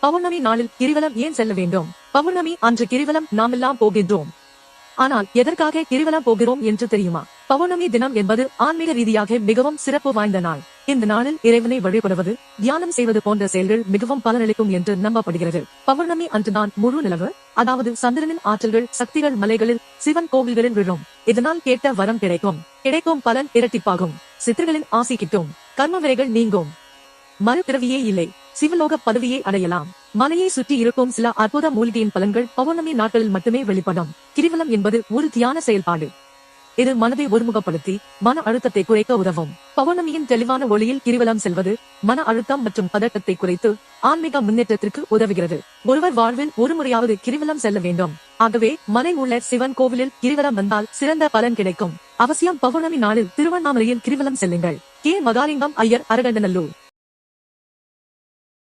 பௌர்ணமி நாளில் கிரிவலம் ஏன் செல்ல வேண்டும்? பௌர்ணமி அன்று கிரிவலம் நாமெல்லாம் போகின்றோம். ஆனால் எதற்காக கிரிவலம் போகிறோம் என்று தெரியுமா? பௌர்ணமி தினம் என்பது ஆன்மீக ரீதியாக மிகவும் சிறப்பு வாய்ந்த நாள். இந்த நாளில் இறைவனை வழிபடுவது தியானம் செய்வது போன்ற செயல்கள் மிகவும் பலனளிக்கும் என்று நம்பப்படுகிறது. பௌர்ணமி அன்று நான் முழு நிலவு அதாவது சந்திரனின் ஆற்றல்கள் சக்திகள் மலைகளில் சிவன் கோவில்களில் விழும். இதனால் கேட்ட வரம் கிடைக்கும். கிடைக்கும் பலன் இரட்டிப்பாகும். சித்தர்களின் ஆசி கிட்டும். கர்ம விரைகள் நீங்கும். மறுபிறவியே இல்லை. சிவலோக பதவியை அடையலாம். மலையை சுற்றி இருக்கும் சில அற்புத மூலிகையின் பலன்கள் பௌர்ணமி நாட்களில் மட்டுமே வெளிப்படும். கிரிவலம் என்பது ஒரு தியான செயல்பாடு. இது மனதை ஒருமுகப்படுத்தி மன அழுத்தத்தை குறைக்க உதவும். பௌர்ணமியின் தெளிவான ஒளியில் கிரிவலம் செல்வது மன அழுத்தம் மற்றும் பதட்டத்தை குறைத்து ஆன்மீக முன்னேற்றத்திற்கு உதவுகிறது. ஒருவர் வாழ்வில் ஒரு முறையாவது கிரிவலம் செல்ல வேண்டும். ஆகவே மலை உள்ள சிவன் கோவிலில் கிரிவலம் வந்தால் சிறந்த பலன் கிடைக்கும். அவசியம் பௌர்ணமி நாளில் திருவண்ணாமலையில் கிரிவலம் செல்லுங்கள். கே. மகாலிங்கம் ஐயர் அரகண்டநல்லூர்